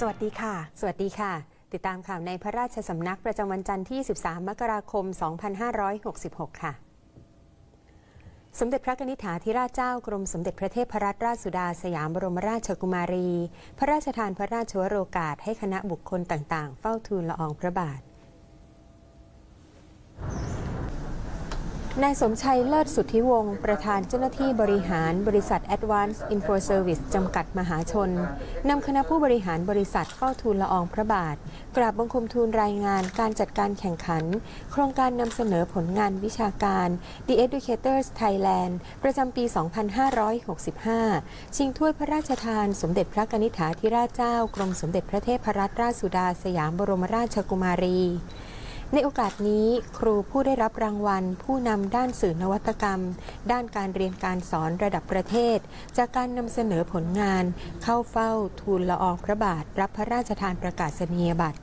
สวัสดีค่ะ สวัสดีค่ะ ติดตามข่าวในพระราชสำนักประจำวันจันทร์ที่ 13 มกราคม 2566 ค่ะ สมเด็จพระนิธิถาธิราชเจ้ากรมสมเด็จพระเทพรัตนราชสุดาสยามบรมราชกุมารี พระราชทานพระราชวโรกาสให้คณะบุคคลต่างๆ เฝ้าทูลละอองพระบาท นายสมชัยเลิศสุทธิวงศ์ประธานเจ้าหน้าที่บริหารบริษัท Advanced Info Service จำกัดมหาชน นำคณะผู้บริหารบริษัทเฝ้าทูลละอองพระบาท กราบบังคมทูลรายงานการจัดการแข่งขัน โครงการนำเสนอผลงานวิชาการ The Educators Thailand ประจำปี 2565 ชิงถ้วยพระราชทาน สมเด็จพระนิธิถาธิราชเจ้ากรมสมเด็จพระเทพรัตนราชสุดาสยามบรมราชกุมารี ในโอกาสนี้ครูผู้ได้รับรางวัล ผู้นำด้านสื่อนวัตกรรม ด้านการเรียนการสอนระดับประเทศ จากการนำเสนอผลงาน เข้าเฝ้าทูลละอองพระบาท รับพระราชทานประกาศนียบัตร